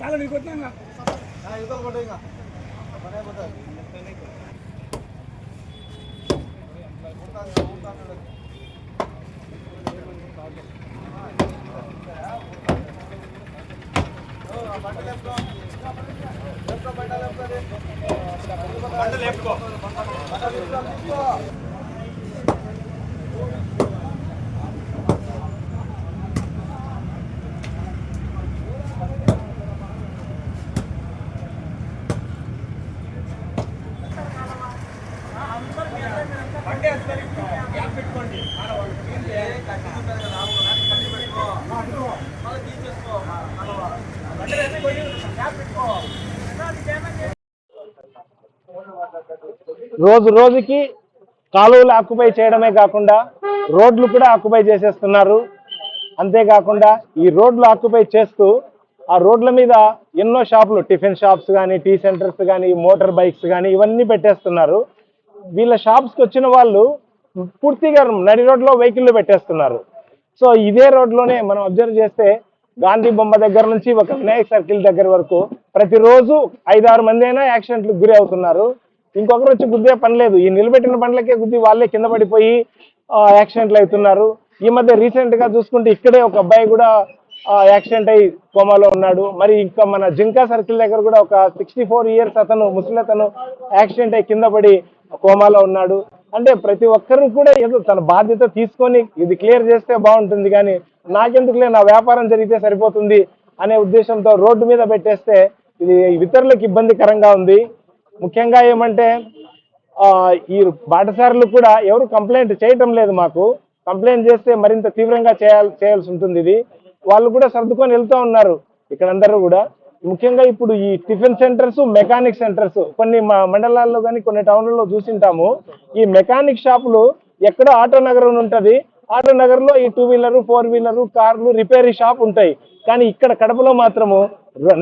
చాలా నీకు వచ్చినా ఇదో కొట్టు ఇంకా పని అయిపోతుంది ఊరుతాను, లేపుకో. లేపుకో అది. బండ లేపుకో. బండ లేపుకో, లేపుకో. ఏ కట్టి ఉంటుంది కదా, ఒకదాన్ని కట్టి పెట్టుకో. మళ్ళీ తీసేసుకో. రోజు రోజుకి కాలువలు ఆక్యుపై చేయడమే కాకుండా రోడ్లు కూడా ఆక్యుపై చేసేస్తున్నారు. అంతేకాకుండా ఈ రోడ్లు ఆక్యుపై చేస్తూ ఆ రోడ్ల మీద ఎన్నో షాపులు టిఫిన్ షాప్స్ కానీ టీ సెంటర్స్ కానీ మోటార్ బైక్స్ కానీ ఇవన్నీ పెట్టేస్తున్నారు. వీళ్ళ షాప్స్కి వచ్చిన వాళ్ళు పూర్తిగా నడి రోడ్లో వెహికల్లు పెట్టేస్తున్నారు. సో ఇదే రోడ్లోనే మనం అబ్జర్వ్ చేస్తే గాంధీ బొమ్మ దగ్గర నుంచి ఒక వినాయక్ సర్కిల్ దగ్గర వరకు ప్రతిరోజు ఐదారు మంది అయినా యాక్సిడెంట్లకు గురి అవుతున్నారు. ఇంకొకరు వచ్చి గుద్దే పని లేదు. ఈ నిలబెట్టిన పండ్లకే గుద్ది వాళ్ళే కింద పడిపోయి యాక్సిడెంట్లు అవుతున్నారు. ఈ మధ్య రీసెంట్గా చూసుకుంటే ఇక్కడే ఒక అబ్బాయి కూడా యాక్సిడెంట్ అయ్యి కోమాలో ఉన్నాడు. మరి ఇంకా మన జింకా సర్కిల్ దగ్గర కూడా ఒక సిక్స్టీ ఫోర్ ఇయర్స్ అతను ముసలి అతను యాక్సిడెంట్ అయ్యి కింద పడి కోమాలో ఉన్నాడు. అంటే ప్రతి ఒక్కరు కూడా ఏదో తన బాధ్యత తీసుకొని ఇది క్లియర్ చేస్తే బాగుంటుంది. కానీ నాకెందుకులే నా వ్యాపారం జరిగితే సరిపోతుంది అనే ఉద్దేశంతో రోడ్డు మీద పెట్టేస్తే ఇది ఇతరులకు ఇబ్బందికరంగా ఉంది. ముఖ్యంగా ఏమంటే ఈ బాటసారులు కూడా ఎవరు కంప్లైంట్ చేయటం లేదు మాకు. కంప్లైంట్ చేస్తే మరింత తీవ్రంగా చేయాలి చేయాల్సి ఉంటుంది ఇది. వాళ్ళు కూడా సర్దుకొని వెళ్తూ ఉన్నారు ఇక్కడ అందరూ కూడా. ముఖ్యంగా ఇప్పుడు ఈ టిఫిన్ సెంటర్స్ మెకానిక్ సెంటర్స్ కొన్ని మా మండలాల్లో కానీ కొన్ని టౌన్లలో చూసింటాము. ఈ మెకానిక్ షాపులు ఎక్కడో ఆటో నగరం ఉంటుంది ఆటో నగర్లో ఈ టూ వీలర్ ఫోర్ వీలర్ కార్లు రిపేరీ షాప్ ఉంటాయి. కానీ ఇక్కడ కడపలో మాత్రము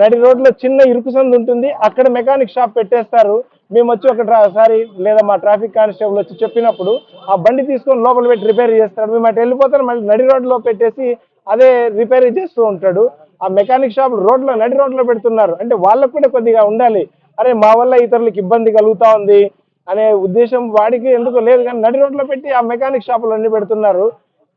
నడి రోడ్లో చిన్న ఇరుకు సందు ఉంటుంది. అక్కడ మెకానిక్ షాప్ పెట్టేస్తారు. మేము వచ్చి ఒకసారి లేదా మా ట్రాఫిక్ కానిస్టేబుల్ వచ్చి చెప్పినప్పుడు ఆ బండి తీసుకొని లోపల పెట్టి రిపేర్ చేస్తాడు. మేము అటు వెళ్ళిపోతాను మళ్ళీ నడి రోడ్లో పెట్టేసి అదే రిపేర్ చేస్తూ ఉంటాడు. ఆ మెకానిక్ షాప్ రోడ్లో నడి రోడ్లో పెడుతున్నారు. అంటే వాళ్ళకు కూడా కొద్దిగా ఉండాలి. అరే మా వల్ల ఇతరులకు ఇబ్బంది కలుగుతా ఉంది. అనే ఉద్దేశం వాడికి ఎందుకు లేదు కానీ నడి రోడ్లో పెట్టి ఆ మెకానిక్ షాపులు అన్ని పెడుతున్నారు.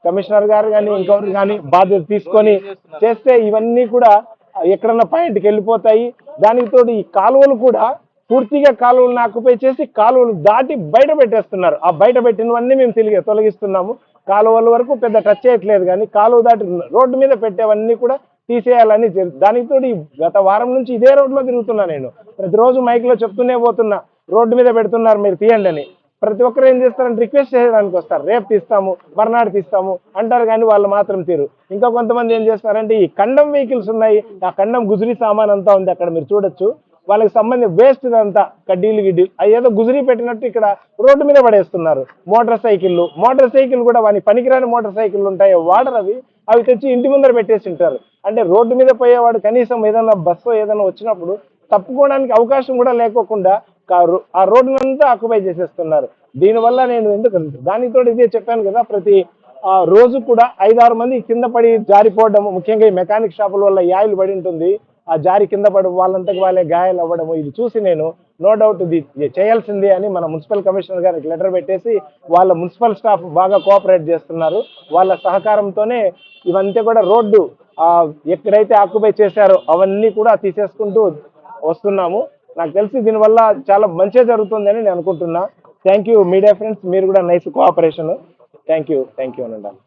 కమిషనర్ గారు కానీ ఇంకొకరు కానీ బాధ్యత తీసుకొని చేస్తే ఇవన్నీ కూడా ఎక్కడన్నా పాయింట్కి వెళ్ళిపోతాయి. దానికి తోడు ఈ కాలువలు కూడా పూర్తిగా కాలువలను ఆక్యుపై చేసి కాలువలు దాటి బయట పెట్టేస్తున్నారు. ఆ బయట పెట్టినవన్నీ మేము తిరిగి తొలగిస్తున్నాము. కాలువల వరకు పెద్ద టచ్ చేయట్లేదు కానీ కాలువ దాటి రోడ్డు మీద పెట్టేవన్నీ కూడా తీసేయాలని జరు- దానికి గత వారం నుంచి ఇదే రోడ్లో తిరుగుతున్నా నేను. ప్రతిరోజు మైక్లో చెప్తూనే పోతున్నా. రోడ్డు మీద పెడుతున్నారు మీరు తీయండి అని. ప్రతి ఒక్కరు ఏం చేస్తారంటే రిక్వెస్ట్ చేయడానికి వస్తారు. రేపు తీస్తాము మర్నాడు తీస్తాము అంటారు కానీ వాళ్ళు మాత్రం తీరు. ఇంకా కొంతమంది ఏం చేస్తారంటే ఈ కండం వెహికల్స్ ఉన్నాయి ఆ కండం గుజరీ సామాన్ అంతా ఉంది అక్కడ మీరు చూడొచ్చు. వాళ్ళకి సంబంధించిన వేస్ట్ అంతా కడ్డీలు గిడ్డీలు ఏదో గుజరీ పెట్టినట్టు ఇక్కడ రోడ్డు మీద పడేస్తున్నారు. మోటార్ సైకిళ్ళు మోటార్ సైకిల్ కూడా వాని పనికిరాని మోటార్ సైకిళ్ళు ఉంటాయి వాడరు అవి. అవి తెచ్చి ఇంటి ముందర పెట్టేసి ఉంటారు. అంటే రోడ్డు మీద పోయేవాడు కనీసం ఏదైనా బస్సు ఏదైనా వచ్చినప్పుడు తప్పుకోవడానికి అవకాశం కూడా లేకోకుండా ఆ రోడ్డునంతా ఆక్యుపై చేసేస్తున్నారు. దీనివల్ల నేను ఎందుకు దానితో ఇదే చెప్పాను కదా ప్రతి ఆ రోజు కూడా ఐదారు మంది కింద పడి జారిపోవడం ముఖ్యంగా ఈ మెకానిక్ షాపుల వల్ల యాయిలు పడి ఉంటుంది. ఆ జారి కింద పడి వాళ్ళంతకు వాళ్ళే గాయాలు అవ్వడము ఇది చూసి నేను నో డౌట్ ఇది చేయాల్సిందే అని మన మున్సిపల్ కమిషనర్ గారికి లెటర్ పెట్టేసి వాళ్ళ మున్సిపల్ స్టాఫ్ బాగా కోఆపరేట్ చేస్తున్నారు. వాళ్ళ సహకారంతోనే ఇవంతా కూడా రోడ్డు ఎక్కడైతే ఆక్యుపై చేశారో అవన్నీ కూడా తీసేసుకుంటూ వస్తున్నాము. నాకు తెలిసి దీనివల్ల చాలా మంచిగా జరుగుతుందని నేను అనుకుంటున్నా. థ్యాంక్ యూ మీడియా ఫ్రెండ్స్ మీరు కూడా nice cooperation thank you thank you అనండి.